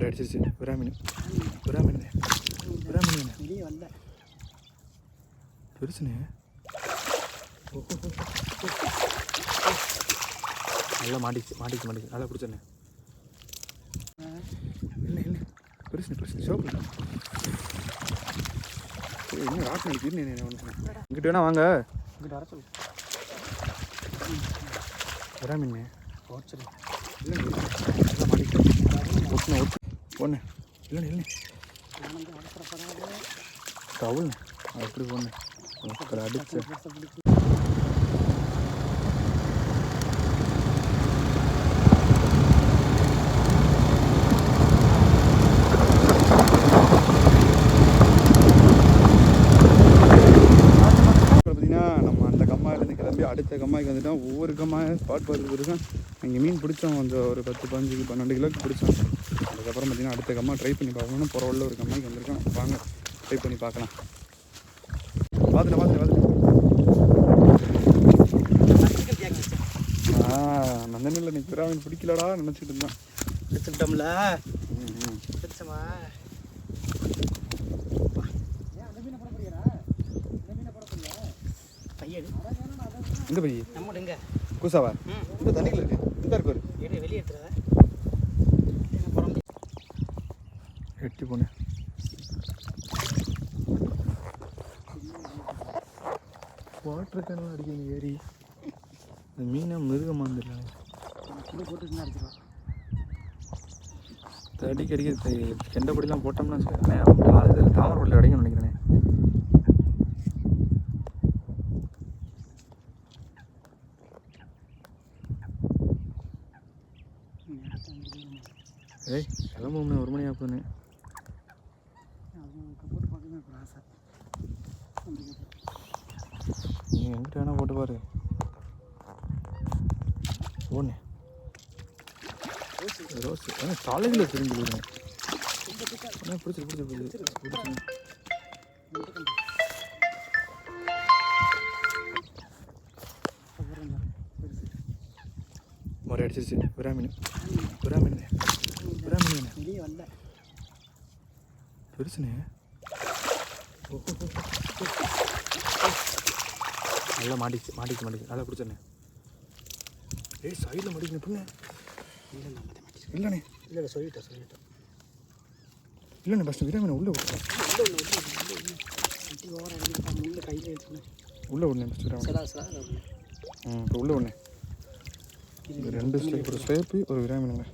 முறை அடிச்சிருச்சு விரா மீன் விரா மீன் விரா மீன் வெளியே ஓ, ஓ. நல்லா மாட்டிச்சு மாட்டிச்சு மாட்டிச்சு நல்லா பிடிச்சண்ணே இல்லை இல்லை பெருசுண்ணே பெருசு சோப்பு இன்னும் ராட்டினம் அடிக்குது இங்கிட்ட வேணா வாங்க. இங்கிட்ட வர சொல்லு. விரா மீன் ஓச்சல் நல்லா மாட்டிச்சு ஒட்டுண்ணே ஒட்டு ஒன்று இல்லைண்ணே இல்லைண்ணே. நான் வந்து பொண்ணு டவுல்ண்ணே அது எப்படி போண்ணே? அப்புறம் அடிச்சு பார்த்தீங்கன்னா நம்ம அந்த கம்மாயிலேருந்து கிளம்பி அடுத்த கம்மாய்க்கு வந்துட்டோம். ஒவ்வொரு கம்மாய் ஸ்பாட் பார்த்து பிடிச்சோம் அங்கே மீன் பிடிச்சோம். கொஞ்சம் ஒரு பத்து பதினஞ்சு பன்னெண்டு கிலோக்கு பிடிச்சோம். அதுக்கப்புறம் பார்த்தீங்கன்னா அடுத்த கம்மா ட்ரை பண்ணி பார்க்கணும் புறவுள்ள ஒரு கம்மாய்க்கு வந்திருக்கோம் வாங்க ட்ரை பண்ணி பார்க்கலாம். பார்த்துட்டு பார்த்துட்டு பார்த்துட்டு ஆ நந்தனில் நீ பிராமின் பிடிக்கலடா நினச்சிட்டு இருந்தேன். எடுத்துக்கிட்டோம்ல. ம், ம். பிடிச்சமா பையன் இந்த பைய நம்ம எங்க? கூசாவா? இந்த தண்ணிக்குள்ள இருக்கு. இந்த இருக்கு. வெளியே எடுத்துற என்ன போகிறோம் எட்டி போனேன் வாட்டர் கேனல் அடிக்கணும் ஏறி இந்த மீனை மிருகமாக இருந்துடல கிலோ போட்டு அடிச்சிருவா அடிக்க அடிக்க போட்டோம்னு போட்டோம்னா வச்சுக்கோங்களேன் தாமரை தாமரப்பள்ளி அடைக்கணும்னு நினைக்கிறேன். ஏய் கிளம்பும்னே ஒரு மணி ஆகுதுண்ணே நீங்கள் எங்கிட்ட வேணால் போட்டு பாரு. ரோஸ். ஏன்னா தலையில் திரும்பி போயிடுவேன் பிடிச்சி பிடிச்சி பிடிச்சி பிடிச்சி முறை அடிச்சிருச்சு. பிராமின் பிராமின் பிராமின் பெருசுனே நல்லா மாட்டிச்சு மாட்டிச்சு மாட்டிச்சு. நல்லா பிடிச்சண்ணே ஏய் சைடில் மாட்டிக்கணும் பின்ன. இல்லை இல்லைண்ணே. இல்லை இல்லை சொல்லிட்டேன் சொல்லிட்டேன். இல்லைண்ணே ஃபஸ்ட்டு மீனை உள்ளே விட்டு இல்லை இல்லை இல்லை இல்லை அடி ஓரம் அடிக்கிட்டாங்க உள்ள கையில் எடுத்துனேன் உள்ளே விடணே சடா சடா. ம் இப்போ உள்ளே விடணே ரெண்டு ஸ்லேப் ஒரு ஸ்லேப்பு ஒரு விரா மீனுங்க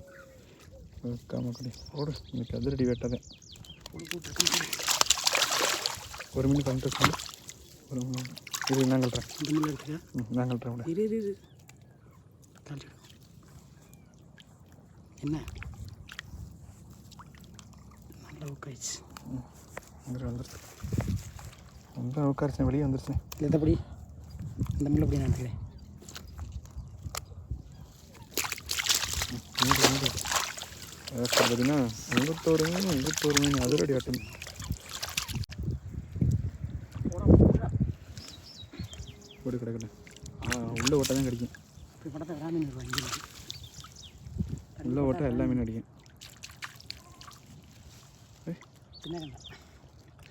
காமக்கடி ஓடு இன்னைக்கு அதிரடி வேட்டாதே. ஒரு மீன் பண்ணிட்டு ஒரு மீன் இது எடுத்துக்க ம் நான் கட்டுறேன் இரு இரு இரு தாண்டி என்ன? நல்லா உட்காயிடுச்சு வந்துரு வந்துருச்சு ரொம்ப உட்காரிச்சேன் வெளியே வந்துருச்சேன் எதப்படி இந்த மில்ல அப்படி நான் எடுத்துக்கிறேன்? பார்த்தீங்கன்னா உங்கத்தோரு மீன் உங்கத்தோரு மீன் அதிரடி ஆட்டம். ஓடி கிடக்கல ஆ உள்ள ஓட்டை தான் கிடைக்கும். இப்போ படத்தை ராமீன் உள்ள ஓட்டை எல்லா மீனும் அடிக்கும்.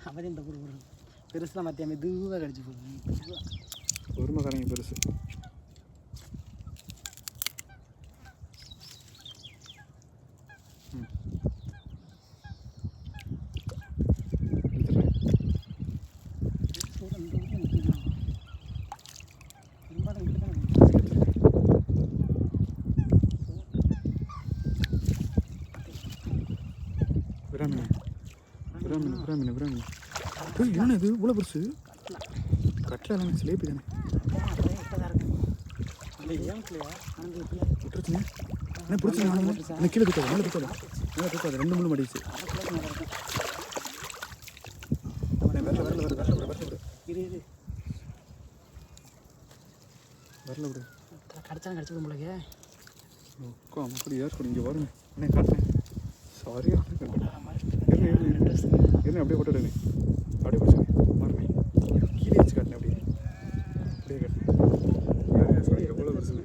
அவரே இந்த பெருசுலாம் மத்தியா மெதுவாக கடிச்சு போகுது பொறுமைக்காரங்க பெருசு ம். எடுத்துடுறேன். விரா மீன் விரா மீன் விரா மீன் விரா மீன் ஏய், என்ன இவ்வளோ பெருசு கட்டில் எல்லாம் சிலேபி தானே என்ன பிடிச்சி என்ன கீழே தூக்காது மேலே தூக்காது. மேலே தூக்காது ரெண்டு மூணு மடிச்சு வரல வரல வரல வரல விடு வரல விடு. வரல விடு. கடிச்சாலும் கடிச்சு விட முடியல உக்கா அப்படி ஏற்கணும் இங்கே வருங்க என்ன காட்டுறேன். சாரியா இருங்க இருங்க இருங்க. அப்படியே போட்டுடுங்க அப்படியே பிடிச்சிங்க மாறுங்க கீழே வச்சு காட்டினேன் அப்படியே அப்படியே காட்டினேன் சாரி எவ்வளோ பிரச்சனை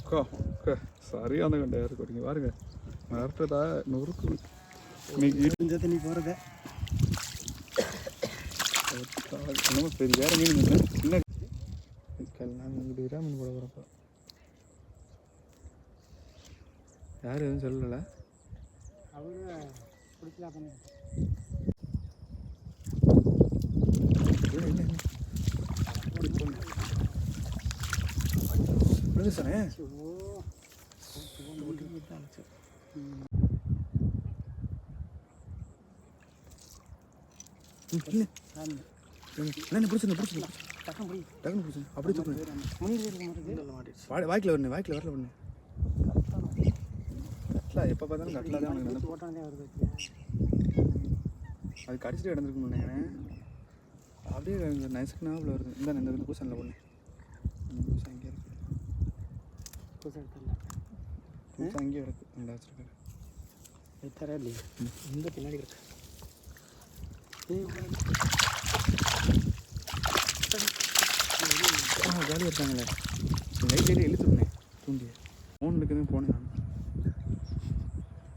அக்கா அக்கா சரியான கண்டா இருக்கு பாருங்க பாருங்க மிரட்டுறதா நொறுக்கு இன்னைக்கு தண்ணி போகிறத என்னமோ பெரிய வேற மீன் சின்ன இங்கிட்டு விரா மீன் போட போகிறப்ப யாரும் எதுவும் சொல்லல அவரு பிடிச்சலாம் பண்ணி இல்லை வாய் வாய்க்கில் வரணும் வாய்க்கில் வரல வரணும் கட்லா எப்போ பார்த்தாலும் கட்லா தான் உனக்கு ஓட்டானதே வருது. அது கடிச்சிட்டு கிடந்திருக்கு நினைக்கிறேன் அப்படியே நைஸுக்கு நாவில் வருது. இந்த இந்த பூசனில் ஒன்று இருக்கு. அங்கேயே கிடக்கு இந்த வச்சிருக்காரு வைத்தாரா இல்லையா. இந்த பின்னாடி கிடக்கு ஆ ஜாலியாக இருக்காங்களே. லைட் ஏறி இழுத்துருந்தேன் தூண்டி ஃபோன் இருக்குதுன்னு போனேன் நான்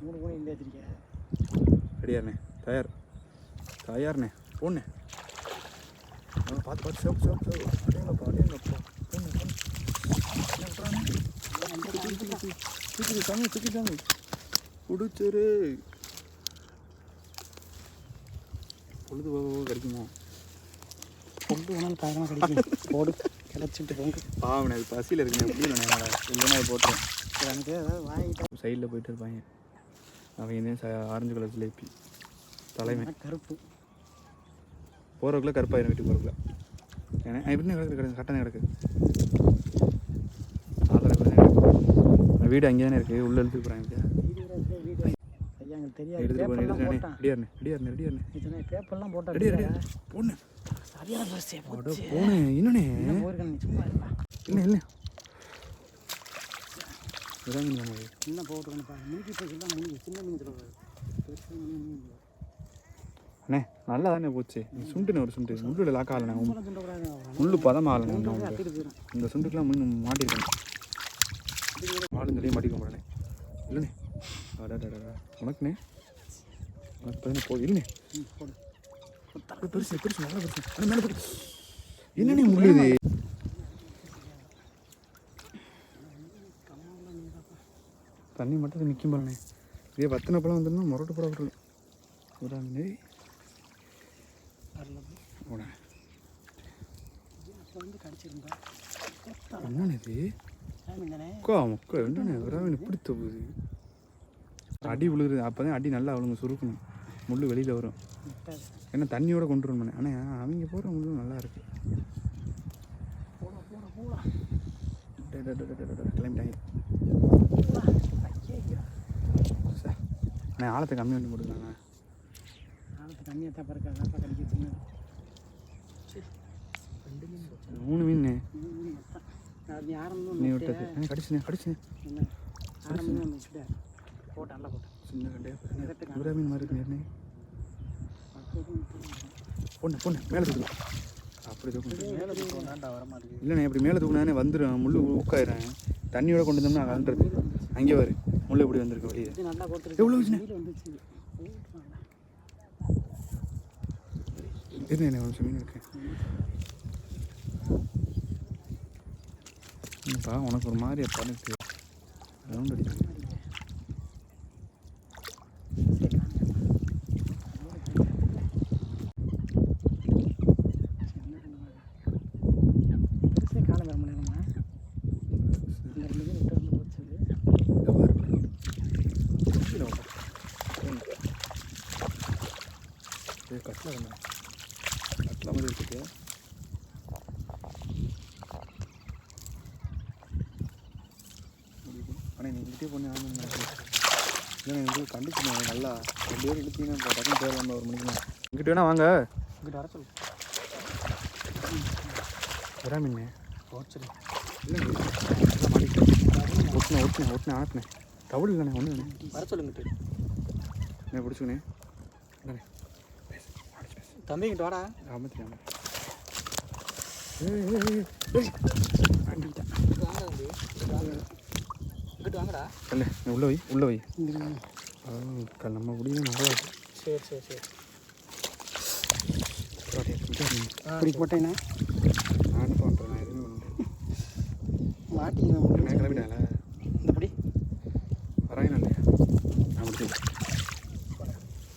மூணு மூணு இந்த வச்சிருக்கேன். ரெடியாண்ணே தயார். தயார்ண்ணே போண்ணே பார்த்து பார்த்து சிவப்பு சிவப்பு சிவப்பு அடேங்கப்பா அடேங்கப்பா போண்ணே போண்ணே தூக்கி சாமி தூக்கி சாமி பிடிச்சிரு பொழுது கிடைக்குமோ பொங்கு வேணாலும் காரணமாக கிடைக்கும். போடு. கிளச்சிட்டு பொங்கு. பாவனே அது பசியில் எப்படி இல்லைண்ணே இல்லைன்னா அது போட்டேன் எனக்கு ஏதாவது வாங்கிட்டா சைடில் போயிட்டு இருப்பாங்க. அவங்க என்ன ஆரஞ்சு கலர் ஜிலேபி தலைமை. கருப்பு? போகிறதுக்குள்ள கருப்பாயிரம் வீட்டுக்கு போகிறதுக்குள்ள ஏன்னா எப்படி கிடக்கு கிடக்கு கட்டணம் கிடக்கு ஆள் கிடக்கு வீடு அங்கே தானே இருக்குது உள்ளே எடுத்துட்டு போகிறாங்க எடுத்துட்டு பேப்பர்லாம் எடுத்துட்டு ரெடியாருண்ணே ரெடியாருண்ணே ரெடியாருண்ணே போண்ணே சரியான பரிசே போனே இருப்பா. இல்லை இல்லை. என்ன போட்டுருக்கணும் பாரு. மினிக்கி போச்சு தான் முனிங்க சின்ன மீன் சொல்லக்கூடாது பெருசு மீன் மீன் அண்ணே நல்லா தானே போச்சு சுண்டுனே ஒரு சுண்டு. முள்ளில் லாக் ஆகலண்ணே. முள்ளு பதம் ஆகலண்ணே. இந்த சுண்டுக்கெலாம் மீன் மாட்டிருக்கேன் ஆளுங்களையும் மாட்டிக்க போகிறேனே இல்லைண்ணே. அடாடாடா உனக்குண்ணே. உனக்கு பதினே போதும் இல்லைண்ணே. அது பெருசு பெருசு நல்லா பெருசு. மேலே போட்டு என்னண்ணே இது? தண்ணி மட்டும் நிற்கும் பாருண்ணே. இதே வத்தின பழம் வந்துருந்தா முரட்டு போட அப்போ வந்து கடிச்சிருந்தா. என்னண்ணே இது? தானே முக்கா என்னண்ணே விடாம இப்படி தப்புது அடி விழுகுது அப்போ தான் அடி நல்லா அவளுங்க சுருக்கணும். முள் வெளியில் வரும். ஏன்னா தண்ணியோட கொண்டு வரணும் ஆனால் அவங்க போடுற முள்ளு நல்லா இருக்கு. கிளம்பிட்டாங்க அண்ணே ஆழத்தை கம்மி பண்ணி கொடுக்குறாங்க நாளைக்கு தண்ணியை தான் பறக்க அதான் கடிக்க சின்ன மூணு மீன். நீ விட்டது கடிச்சுனே கடிச்சுனே. என்ன? ஆரம்பம் தான் வச்சுட்டேன் போட்டு நல்லா போட்டேன் சின்ன கண்டே மாதிரி இருக்கு பொண்ணு பொண்ணு மேலே தூக்கு அப்படி தூக்கணும் மேலே வர மாட்டேங்குது இல்லைண்ணே இப்படி மேலே தூக்குனானே வந்துடும் முள் ஊக்காயிரும் தண்ணியோட கொண்டு வந்தோம்னா கலண்டுறது அங்கே வரு முள் இப்படி வந்திருக்கு வெளியே இது நல்லா போட்டுருக்கு. எவ்வளோ வந்துச்சு. ஒரு நிமிஷம் மீன் இருக்கு. என்னப்பா உனக்கு ஒரு மாதிரி பண்ணிட்டு ரவுண்ட் அடிச்சு பெருசே காலம் வர முடியாதுமா இந்த ரெண்டு பேர் விட்டு வந்து போச்சு கட்டில் வேணும் கட்டில் மாதிரி இருக்கு ஆனால் நீ இங்கிட்டே பொண்ணு ஆகணும் இல்லை எங்களுக்கு கண்டிக்கணும் நல்லா ரெண்டு பேரும் இழுத்தீங்கன்னா இப்போ டக்குனு பேர் வந்த ஒரு மணிக்கு இங்கிட்ட வேணா வாங்க. இங்கிட்ட வர சொல்லு. வரா மீன் போச்சுரு இல்லை ஒட்டினேன் ஒட்டினேன் ஒட்டினேன் ஆட்டினேன் டவுல் இல்லைண்ணே. ஒன்று வர சொல்லுங்கிட்டு நான் பிடிச்சுக்கணே இல்லைண்ணே பேசு அடிச்சு பேசு. தம்பி இங்கிட்ட வாடா. ஆமாம் உள்ள வை உள்ள வை. நம்ம முடியும் நல்லா சரி சரி சரி. இப்படி போட்டேன்னா என்ன பண்ணுறேன் நான் எதுவுமே மாட்டிக்குவேன் நான் கிளம்பிட்டால இந்தபடி வராங்க நான் முடிச்சு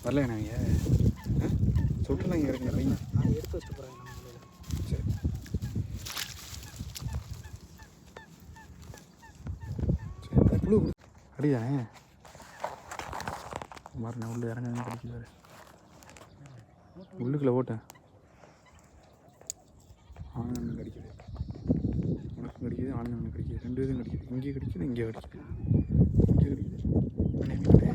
வரல அவங்க ஆ? சுட்டுலாம் இங்கே இருக்குங்க பையன் நான் எடுத்து வச்சுட்டு. சரி சரி புழு மாறு நான் உள்ள இறங்க கிடைக்குது உள்ளுக்குள்ள ஓட்டேன் ஆனந்தம் கிடைக்குது. உனக்கும் கிடைக்குது ஆனந்தம் கிடைக்குது. ரெண்டு இதுவும் கிடைக்குது. இங்கே கிடைக்குது இங்கே கிடைக்குது. இங்கே கிடைக்குது.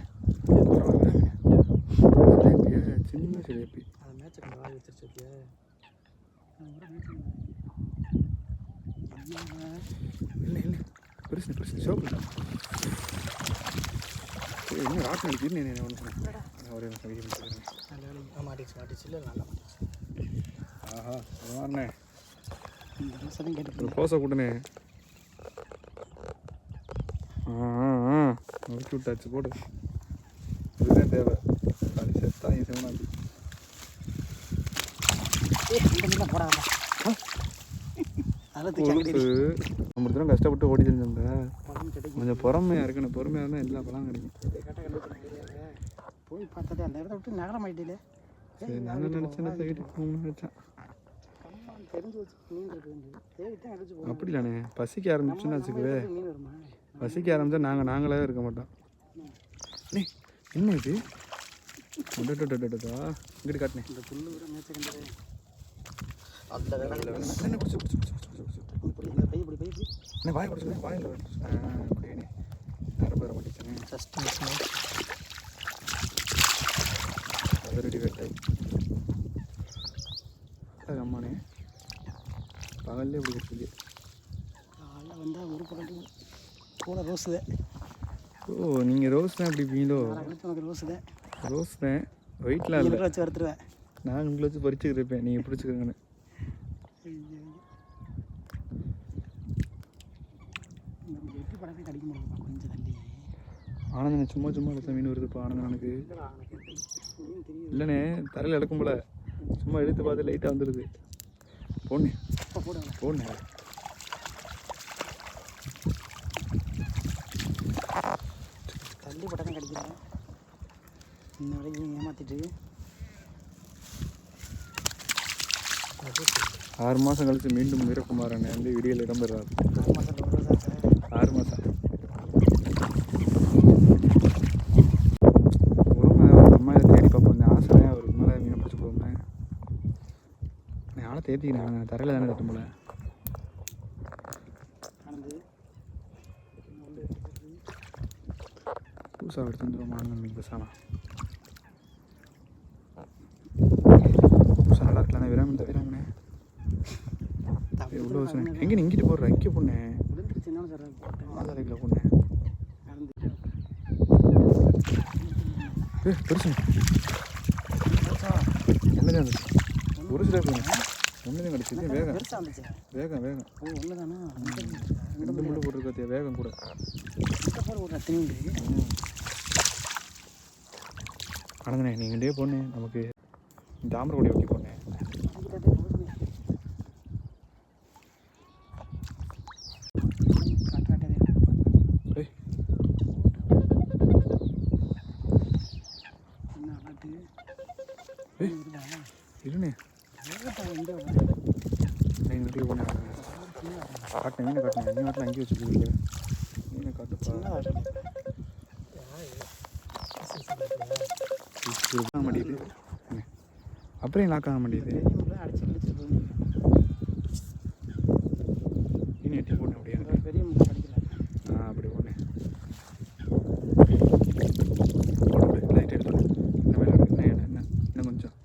சிலேபியா, சின்ன சிலேபி அதை மேட்சுக்கு வாய் வச்சிருச்சு பார்த்தியா? இல்லை இல்லை பெருசு பெருசு. சோப்பு என்ன என்ன ஒன்று சொன்னேன்? ஒரே நிமிஷம் வீடியோ முடிச்சுக்கிறேன் மாட்டிச்சு மாட்டிச்சு இல்லை நல்லா ஆஹா போசை கூட்டனே. நொறுக்கி விட்டாச்சு போடு. இதுதான் தேவை. அது செத்தா நீ சிவனாச்சு ஏய் இந்த மீன் போடாதா அதில் தூக்கி அங்கிட்டு கொழுப்பு நம்ம தான் கஷ்டப்பட்டு ஓடி கிடைக்கும் கொஞ்சம் பொறுமையாக இருக்கணும். பொறுமையாக இருந்தால் எல்லா பழம் கிடைக்கும். போய் பார்த்ததே அந்த இடத்த விட்டு நகர மாட்டேல. சரி நான் நினச்சேன் அப்படிலாண்ணே பசிக்க ஆரம்பிச்சுன்னு வச்சுக்கவே. மீன் வருமா? பசிக்க ஆரம்பிச்சா நாங்கள் நாங்களாவே இருக்க மாட்டோம். அண்ணே, என்ன இது. இங்கிட்டு காட்டினேன் என்ன வாய் குடிச்சு வாயில் அப்படியே நேரம் பெற மாட்டேச்சேனே ஃபஸ்ட் மிஸ் அது ரெடி வேட்டாய் அது அம்மானே பகல்லே இப்படி குடிச்சிருக்கு காலைல வந்தால் ஒரு புரட்டி கூட ரோஸு ஓ நீங்கள் ரோஸ் தான் இப்படி பீங்களோ உனக்கு ரோஸு தான். ரோஸ் தான். வெயிட்லாம் இல்லை. வச்சு வறுத்துருவேன். நான் உங்களை வச்சு பறிச்சுக்கிட்டு இருப்பேன். நீங்கள் பிடிச்சிக்கிறங்கன்னு எட்டு படமே கடிக்க முடியுமா கொஞ்சம் தள்ளி. ஆனந்தன் சும்மா சும்மா எடுத்த மீன் வருதுப்பா ஆனந்தன் எனக்கு. இல்லைடா எனக்கு மீன் தெரியும் இல்லைண்ணே தரையில் எடுக்கும் போல. சும்மா எடுத்து பார்த்து லைட்டாக வந்துடுது போண்ணே. போடுவேன் போண்ணே தள்ளி படம் கடிக்கிறேன் இன்ன வரைக்கும் ஏமாத்திட்டு. ஆறு மாதம் கழிச்சு மீண்டும் வீரகுமாரன் வந்து விடியல் இடம்பெறார். ஆறு சார் ஆறு மாதம் உரமா ஒரு அம்மா இதை தேடி பார்ப்போம் இந்த ஆசை அவருக்கு மேலே மீனை பிடிச்சி போடுவேன் நான் ஆளை தரையில் தானே தட்டும் போல புதுசாக எடுத்து வந்துடுவோம் ஆனந்தன் மீன் புதுசாக நல்லா இருக்கலாம் விராமன் விராமனே உள்ள வச்சுனேன் எங்கே நீ இங்கிட்டு போடுற? இங்கே பொண்ணேன் விழுந்துருச்சுன்னு சார் பொண்ணேன் ஏ பெருசு. என்னது ஒரு சில ஒன்றுதான் கிடச்சிது வேகம். வேகம் வேகம். ஓ ஒன்று தானா ரெண்டு முள்ளு போட்டிருக்கத்திய வேகம் கூட. ஆனந்தனே நீங்கள் பொண்ணு. நமக்கு தாமரை கொடி வைக்க போனேன் இருண்ணே. எந்த நீங்கள் வீட்டுக்கு போனேன் காட்டினேன் மீனை காட்டினேன் மீன் வாட்டில் அங்கேயே வச்சுருக்கு மீனை காட்டுப்பா ஆக மாட்டேங்குது என்ன? அப்புறம் லாக் ஆக மாட்டேங்குது அடிச்சு கிழிச்சு போகுது மீன் எட்டி போனேன் அப்படியே ஒரு பெரிய முட்டை அடிக்கல ஆ அப்படி போனேன் லைட் எடுத்து இன்னும் மேலே இன்னும் என்ன என்ன இன்னும் கொஞ்சம்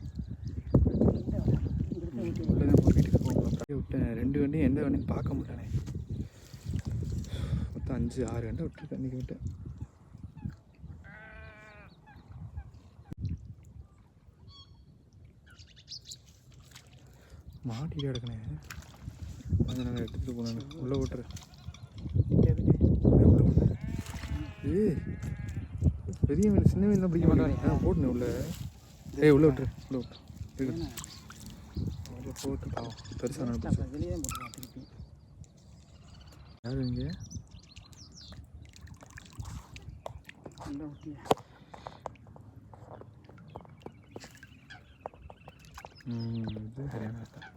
உள்ளே தான் போய் வீட்டுக்கு போகும் அப்படியே விட்டேன் ரெண்டு வண்டியும் எந்த வண்டியும் பார்க்க முடியலனே மொத்தம் அஞ்சு ஆறு கண்டை விட்டுருக்கேன் இன்றைக்கி விட்டேன் மாட்டிட்டு கிடக்கணே கொஞ்சம் நாங்கள் எடுத்துகிட்டு போனேன் உள்ளே விட்டுரு. உள்ளே விட்டு ஏய் பெரிய மீன் சின்ன மீன்லாம் பிடிக்க மாட்டேன் போட்டுனே உள்ளே. ஏய் உள்ளே விட்டுரு. உள்ளே விட்டு போட்டு பாவம் பெருசாக நடந்துச்சு. வெளியே யார் இங்கே? உள்ள விட்டியா ம் இது சரியான அர்த்தம்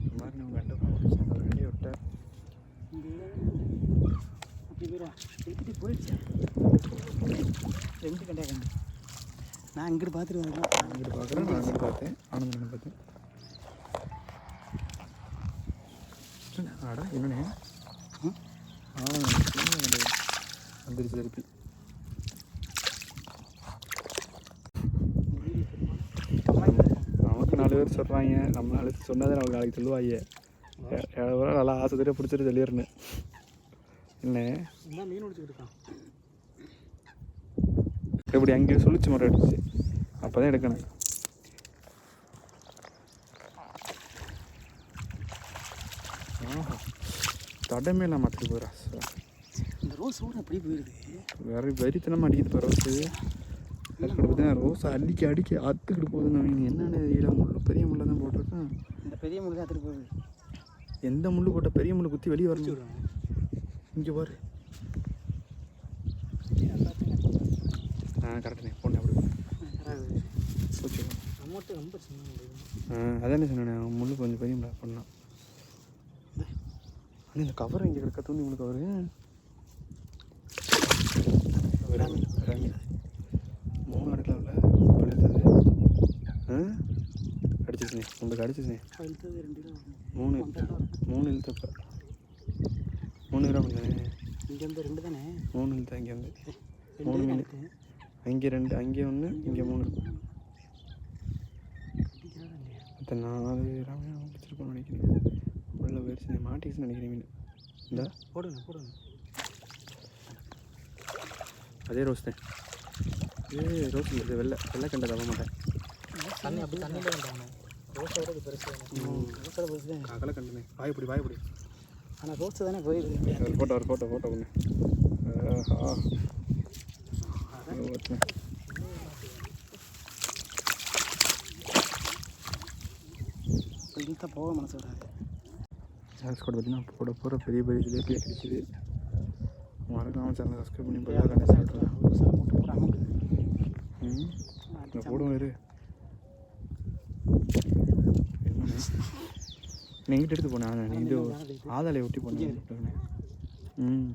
இந்த மாதிரி நம்ம கண்டு வண்டி விட்ட இங்கே அப்படி போயிடுவா திருப்பி போயிடுச்சு ரெண்டு கண்டே கண்டு நான் இங்கிட்டு பார்த்துட்டு வரேன் அங்கிட்டு பார்க்குறேன் நான் அங்கிட்டு பார்த்தேன் ஆனந்தனை பார்த்தேன் என்ன, அடா என்னண்ணே? ஆனந்தன் வந்துருச்சு திருப்பி நமக்கு நாலு பேர் சொல்கிறாங்க நம்ம நாளைக்கு சொன்னதை நமக்கு நாளைக்கு சொல்லுவாங்க. எவ்வளோ நல்லா ஆசை பிடிச்சிட்டு சொல்லிடுறேன் என்ன? மீன் பிடிச்சிக்கிட்டு இருக்கான்? எப்படி அங்கேயே சொல்லிச்சு மரம் அடிச்சு. அப்போ தான் எடுக்கணும் தடமே இல்லாம மாற்றிட்டு போயிடா இந்த ரோஸ் ஊர் அப்படி போயிடுது வேற வெறித்தனமாக அடிக்குது இப்போ ரோஸு. பார்த்தீங்கன்னா ரோஸ் அடிக்க அடிக்க அத்துக்கிட்டு போகுதுங்க மீன் என்னென்ன தெரியல முள்ளு பெரிய முள்ளை தான் போட்டிருக்கேன். இந்த பெரிய முள்ளு தான் எடுத்துட்டு போகுது. எந்த முள்ளு போட்ட பெரிய முள்ளு குத்தி வெளியே விடுவாங்க இங்கே பாரு. ஆ கரெக்டுண்ணே. பொண்ணு அப்படி அமௌண்ட்டு ரொம்ப சின்ன அதானே சொன்னேன் முள்ளு கொஞ்சம் பெரிய முள்ளா பண்ணலாம் ஆனால் இந்த கவர் இங்கே கிடக்க தூண்டி முள்ளு கவரு மூணு அடுக்கலாம்ல பழுத்தது ஆ? அடிச்சிச்சுனே உங்களுக்கு அடிச்சிச்சுனே மூணு மூணு இழுத்தப்ப. மூணு கிராம் தானே இங்கேருந்து ரெண்டு தானே? மூணு இழுத்த இங்கேருந்து. மூணு மீன் அங்கே ரெண்டு அங்கே ஒன்று இங்கே மூணு மற்ற நாலு கிராம் பிடிச்சிருப்போம்னு நினைக்கிறேன். உள்ள போயிடுச்சு. மாட்டிச்சுன்னு நினைக்கிறேன் மீன். இந்த. போடுங்க போடுங்க. அதே ரோஸ் தான். ஏ ரோஸ் இல்லை. இது வெள்ளை வெள்ளை கண்டை தவ மாட்டேன் தண்ணி அப்படி தண்ணியில் வந்தாங்க ரோஸோட இது பெருசு ரோஸோட பெருசு தான். அகலை கண்டுனே வாய்ப்படி வாய்ப்படி ஆனால் ரோஸ் தானே போயிடுது. ஒரு ஃபோட்டோ ஒரு ஃபோட்டோ ஃபோட்டோ ஒன்று ஆஹா. ஓட்டுனேன் இப்போ இழுத்தா போக மனசு வராது சாக்ஸ் கூட பார்த்தீங்கன்னா போட போகிற பெரிய பெரிய ஜிலேபி கிடைச்சிது மறக்காமல் சேனல் சப்ஸ்கிரைப் பண்ணி. போய் கண்டிப்பாக ரோஸாக போட்டு போகிற போடுவோம் இரு எங்கிட்ட எடுத்து போனேன் நீ இது ஆதாலை ஒட்டி போனேன் ம்.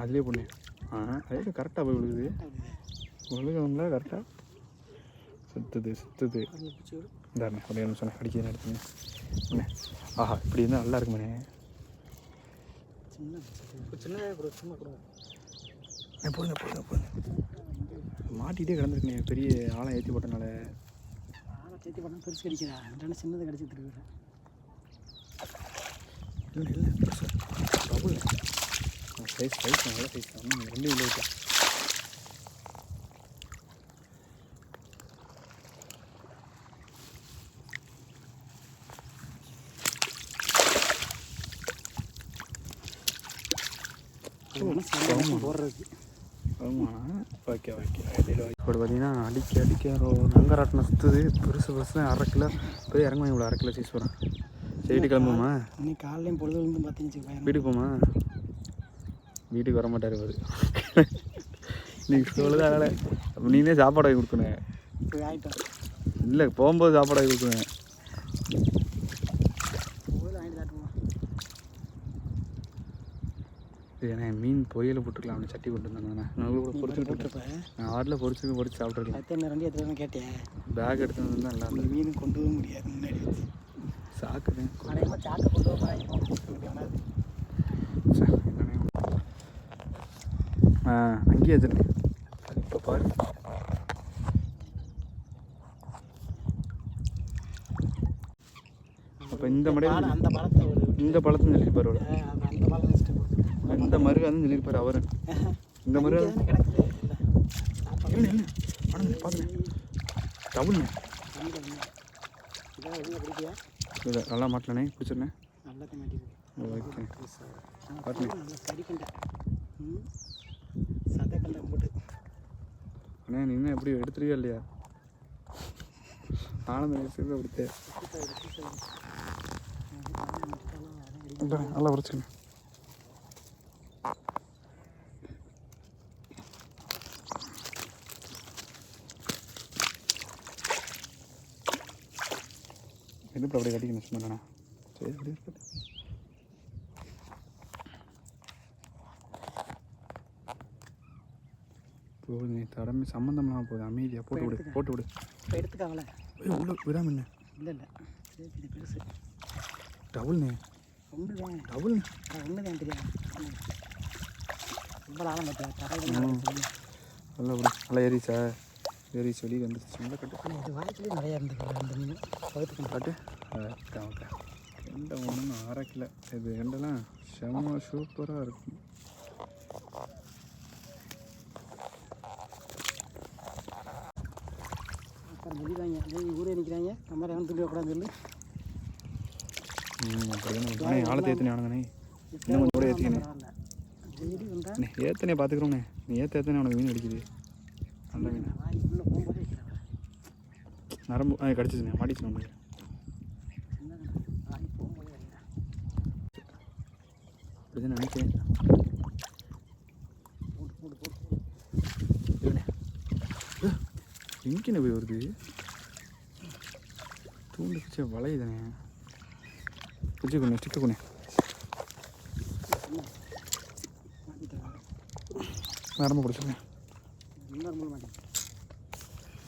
அதுலேயே போனேன் ஆ அதே கரெக்டாக போய் விழுகுது. விழுகணும்ல கரெக்டாக சுத்துது சுத்துது. இந்தாண்ணே ஒரு நிமிஷம் அடிக்கிறேன் எடுத்துங்க ஆஹா இப்படி இருந்தால் நல்லா இருக்குமாண்ணே. போதுங்க போதுங்க போதுங்க. மாட்டிகிட்டே கிடந்திருக்கேன் பெரிய ஆழம் ஏற்றி போட்டனால. ஆளை சேர்த்து பண்ணால் பெருசு கிடைக்கிறா ரெண்டு சின்னது கிடச்சி திருவிழா இல்லை இல்லை. சைஸ் சைஸ் நல்ல சைஸ் தான் ரெண்டு இல்லை ஓகே ஓகே இப்போ பார்த்தீங்கன்னா அடிக்க அடிக்க ரங்கராட்டினம் சுற்றுது பெருசு பெருசு அரை கிலோ போய் இறங்குவாங்க இவ்வளோ அரை கிலோ சைஸ் வரும் சரி கிளம்புமா இன்னைக்கு காலையிலையும் பொழுது வந்து பார்த்தீங்கன்னு வீட்டுக்கு போமா வீட்டுக்கு வர மாட்டார் இவர் நீங்கள் சொல்லுதான் அதனால் நீனே சாப்பாடு வாங்கி கொடுக்கணும். இல்லை போகும்போது சாப்பாடு வாங்கி கொடுக்கணும். ஏன்னா மீன் பொரியலை போட்டுருக்கலாம் அப்படி சட்டி கொண்டு வந்தாங்க நான் கூட பொரிச்சு போட்டிருப்ப? நான் ஆட்டில் சாப்பிட்ருக்கலாம் அத்தை என்ன ரெண்டு எத்தனை கேட்டேன் பேக் எடுத்து வந்து நல்லா மீன் கொண்டு போக முடியாது முன்னாடி அடையமாக சாக்கை கொண்டு போக அங்கேயே வச்சிருக்கேன் இப்போ பாரு. அப்போ இந்த மடையில் அந்த பழத்தை இந்த பழத்தை சொல்லி பாரு அந்த பழம் வச்சுட்டு இந்த மருகாதுன்னு சொல்லியிருப்பாரு அவரு. இந்த மருகா இங்கே கிடக்குது. இல்லை. ஆனந்தே பார்த்துனே டபுள்ண்ணே இல்லை நல்லா மாட்டலண்ணே பிடிச்சிருண்ணே ஓகே. நல்லா சரி கண்டேன் போட்டு அண்ணே நீ எப்படி எடுத்துருவியா இல்லையா? ஆனந்த சேர்ந்து கொடுத்தே நல்லா உரைச்சுக்கண்ணே இடுப்பு அப்படியே கட்டிக்கணும் சும்மா சரி அப்படியே இருக்கட்டும். போகுது தடமை சம்மந்தம்லாம் போகுது. அமைதியாக போட்டு விடு போட்டு விடு. இப்போ எடுத்துக்காங்களே உள்ள விடாம என்ன? இல்லை இல்லை. இது பெருசு. டபுள்ண்ணே ஒன்று தான் டபுள்ண்ணே ஒன்று தான் தெரியாது. ரொம்ப ஆழம் பார்த்தியா தரையில் நல்லா விடு. நல்லா ஏறிச்சா ஏறிச்சு வெளியே வந்துருச்சு. நல்லா கட்டு. இது வாய்க்கிலே நிறையா இருந்துருக்கு அந்த மீன். பகுத்துக்கு காட்டு. ஓகே இது எண்டெல்லாம் செம்ம சூப்பராக இருக்கும். வெளிவாங்க அதே ஊரே நிற்கிறாங்க. நம்ம எவன் துள்ளி உட்காந்து சொல்லு. ஆழத்தை ஏற்றுனே ஆனங்கண்ணே இன்னும் கொஞ்சம் கூட ஏற்றிக்கண்ணே பரவாயில்ல டெய்லி வந்தால் அண்ணே ஏத்தனே பார்த்துக்குறோண்ணே நீ ஏற்ற ஏத்தனே உனக்கு மீன் அடிக்குது. நல்ல மீன். நரம்பு ஆ கிடச்சிச்சுண்ணே. மாட்டிச்சு நம்மளுக்கு நினைக்கிறேன் போட்டு போட்டு போட்டு இல்லைண்ணே எங்கேண்ணே போய் வருது? தூண்டு பிடிச்ச வளையுதானே. பிடிச்சிக்கொண்ணே ஸ்டிக்குண்ணே மாட்டிட்டேன் நரம்பு மாட்டேன்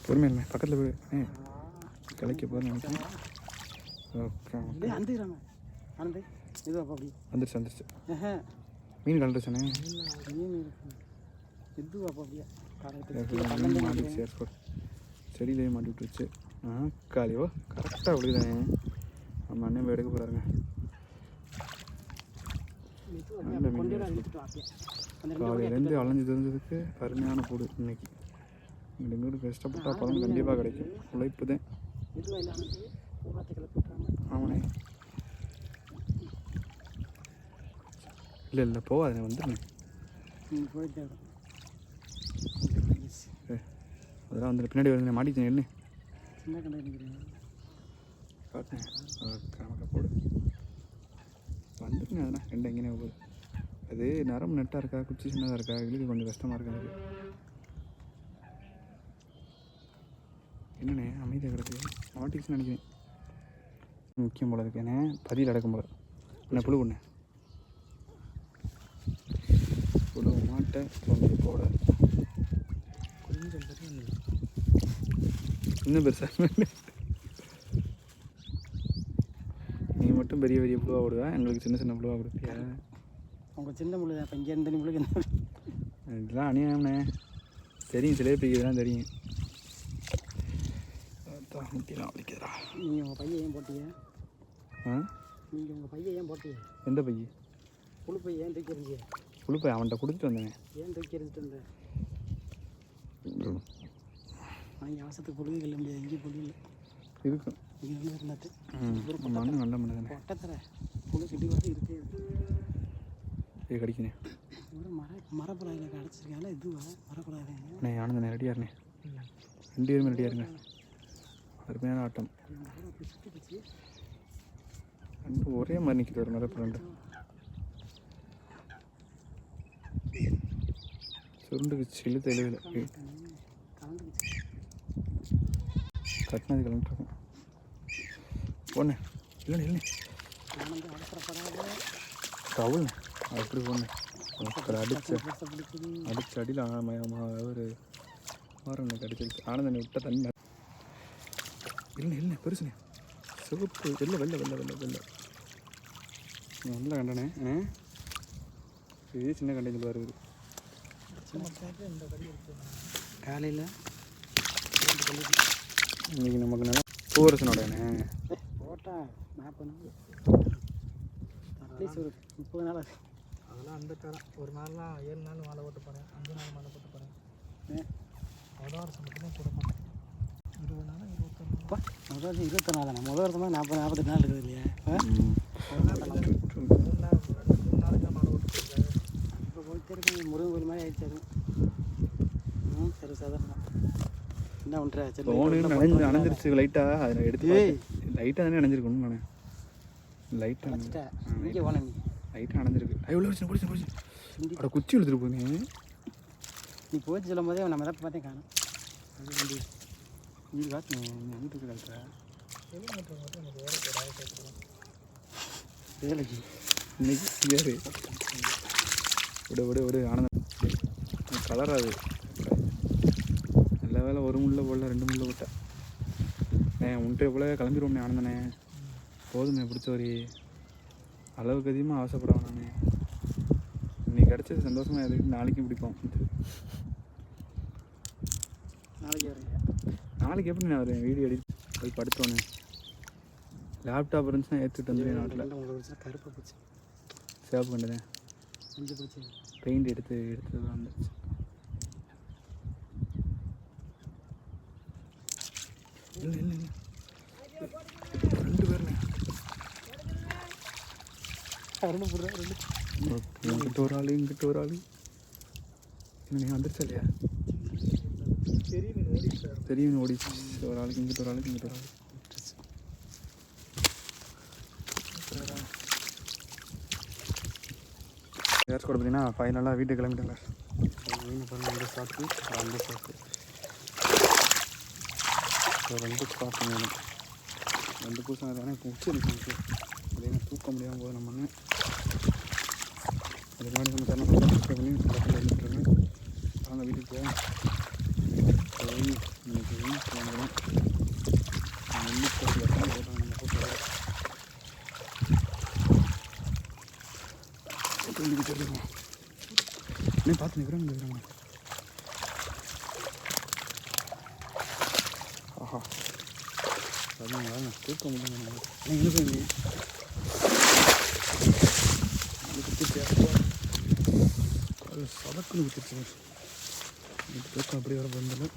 பொறுமையா இருண்ணே பக்கத்தில் போய் ஏ கிளைக்க போகிறேன் ஓகே இல்லை வந்துருச்சு வந்துருச்சு. மீன் கலந்துருச்சுண்ணே இல்லை மீன் அப்போ அப்படியே? கடை மாட்டிச்சு ஏர்போர்ட் செடியிலேயே மாட்டி விட்டுருச்சு ஆ காலியோ கரெக்டாக விழுகுதானே நம்ம அண்ணன் எடுக்க போகிறாருங்க காலையிலேருந்து அலைஞ்சு தெரிஞ்சதுக்கு அருமையான போடு இன்னைக்கு. ரெண்டு பேரும் கஷ்டப்பட்டா பலன் கண்டிப்பாக கிடைக்கும். உழைப்பு தான் ஆமாண்ணே. இல்லை இல்லை போகாதே வந்துடுண்ணே போயிட்டு ஏ, அதெல்லாம் வந்து பின்னாடி வருதுண்ணே மாட்டிச்சேன் என்ன நமக்கு போடு. வந்துருங்க அதெல்லாம். ரெண்டு எங்கேனே போகுது. அது நரம்பு நெட்டாக இருக்கா? குச்சி சின்னதாக இருக்கா? இழுக்கு கொஞ்சம் கஷ்டமாக இருக்கு எனக்கு. என்னண்ணே அமைதியாக கிடக்கு. மாட்டிக்ஸ்னு நினைக்கிறேன். முக்கியம் போல இருக்கேனே பதியில் அடக்கும் போல. என்ன புழு பொண்ணு புழு மாட்டை போட. இன்னும் பெருசாக நீ மட்டும் பெரிய பெரிய புழுவாக விடுவா எங்களுக்கு சின்ன சின்ன புழுவாக கொடுப்பியா? அவங்க சின்ன முள்ளு தான். இப்போ இங்கே இருந்த என்ன? இதெல்லாம் அநியாயம்ண்ணே. தெரியும் சிலையை பிடிக்கிறது தெரியும். முட்டிலாம் வலிக்குதுடா நீங்கள் உங்கள் பையன் ஏன் போட்டீங்க ஆ? நீங்கள் உங்கள் பையன் ஏன் போட்டீங்க எந்த பையன் ஏன் தூக்கி எறிஞ்சிய? புழுப்பை அவன்கிட்ட கொடுத்துட்டு வந்தேனே. ஏன் தூக்கி எறிஞ்சிட்டு வாங்கி அவசரத்துக்கு புழுகு கல்ல முடியாது. எங்கேயும் புழு இல்லை இருக்கும் இங்கே வந்து இருந்தாச்சு நல்ல மனிதனே பொட்டத்தர புழு கிட்டி வந்து இருக்கு இது கடிக்கணே ஒரு மர மரப்பலாயில் அடைச்சிருக்காங்களா இதுவா மரப்பலாயில் அண்ணே ஆனந்தண்ணே ரெடியாக இருண்ணே. ரெண்டு பேருமே ரெடியாக இருங்க. அருமையான ஆட்டம். ரெண்டும் ஒரே மாதிரி நிற்கிது ஒரு மரப்பு ரெண்டு சுருண்டுக்குச்சு இழுத்து எழுதல கட்டினது கிளம்பிட்டுருக்கோம் போண்ணே. இல்லைண்ணே இல்லைண்ணே. ஆனந்து அப்படி போண்ணே? ஒருத்தர் அடிச்ச அடிச்ச அடியில் ஒரு மாறண்ணே அடிச்சிருச்சு ஆனந்தண்ணே விட்ட தண்ணி இல்லை இல்லைண்ணே பெருசுண்ணே. சிவப்பு வெள்ளை வெள்ளை வெள்ளை வெள்ளை வெள்ளை. நல்லா கண்டனே ஆ? இதே சின்ன கண்டை சொல்லுவார் காலையில் இன்னைக்கு நமக்கு நல்லா பூவரசனோடனே போட்டா நாற்பது நாள். அட்லீஸ்ட் ஒரு முப்பது நாள் ஆகுது. அதெல்லாம் அந்த காலம் ஒரு நாள்லாம் ஏழு நாள் மாலை போட்டு போகிறேன் அஞ்சு நாள் மாலை போட்டு போகிறேன் முதல் வருஷம் மட்டும் தான் போட இருபது நாள். இருபத்தொன்று முதல் வருஷம் இருபத்தி நாலு முதல் வருஷம் தான் நாற்பது நாற்பத்தெட்டு நாள் இருக்குது இல்லையா மூணு நாள் மூணு நாளைக்கு தான் மாலை போட்டு போயிருக்காரு இப்போ போயிட்டே இருக்கு முருகன் கோயில் மாதிரி ஆயிடுச்சு அது ம் சரி சாதாரண என்ன பண்ணுற சரி நனைஞ்சிருச்சு லைட்டாக அதில் எடுத்து. லைட்டாக தானே நனைஞ்சிருக்கணும் நான். லைட்டாக வச்சுட்டேன் இங்கே போன நீ. லைட்டாக நனைஞ்சிருக்கு ஐயோ பிடிச்சி பிடிச்சி ஹிந்தி அட குச்சி எடுத்துட்டு போங்க நீ. போச்சு சொல்லும் போதே நம்ம தான் பார்த்தே காணும். நீ காட்டுங்க நீ அங்கிட்டு வேலைக்கு. இன்னைக்கு யாரு விடு விடு விடு ஆனந்தம். கலராது நல்ல வேலை ஒரு முள்ள போடல ரெண்டு முள்ள போட்டேன் ஏ உன்ட்டு போல கிளம்பிடுவோம்னே ஆனந்தனே. போதுமே பிடிச்ச ஒரு அளவுக்கு அதிகமாக ஆசைப்படுவேன் நான் இன்னைக்கு கிடச்சது சந்தோஷமா எதுக்கு நாளைக்கு பிடிக்கும் நாளைக்கு நாளைக்கு எப்படி நான் வருவேன்? வீடியோ எடிட் போய் படுத்தோன்னே. லேப்டாப் இருந்துச்சுன்னா ஏற்றுட்டு வந்துடுவேன் நாட்டில். உங்களுக்கு கருப்பு பிடிச்சி சேவ் பண்ணுறேன் அஞ்சு பிடிச்சி பெயிண்ட் எடுத்து எடுத்து வந்துச்சு இல்லை இல்லை இல்லை ரெண்டு பேருண்ணே ரெண்டு போடுறேன் ரெண்டு. ஓகே. இங்கிட்ட ஒரு ஆள் இங்கிட்ட ஒரு ஆள். என்ன நீங்கள் வந்துருச்சா இல்லையா? தெரியும் ஓடிச்சு ஒரு ஆளுக்கு இங்கிட்ட ஒரு ஆளுக்கு இங்கிட்ட ஒரு ஆள் ஏர்ஸ் கூட பார்த்தீங்கன்னா ஃபைனலாக வீட்டுக்கு கிளம்பிட்டாங்க மீன் பண்ண ரெண்டு சாக்கு ரெண்டு சாக்கு ஒரு ரெண்டு ஸ்பாட் வேணும் ரெண்டு பூசம் தானே இப்போ உச்சி இருக்கு அதே தூக்க முடியாமல் போது நம்ம அதுக்கு முன்னாடி நம்ம சேனல் பண்ணி பக்கத்தில் இருந்துட்டுருங்க நாங்கள் வீட்டுக்கு போவோம் போய் இன்னைக்கு வீட்டுக்கு வாங்கணும் இன்னைக்கு போட்டு போட்டாங்க நம்ம போட்டு போட்டு வீட்டுக்கு எடுத்துக்கோங்க நீ பார்த்து நிற்கிறாங்க நிற்கிறாங்க ஆஹா. அதுதான் வேலை தூக்க முடியும் நீங்கள் என்ன செய்வீங்க சதக்குன்னு விட்டுருச்சு அப்படியே வர பந்தில்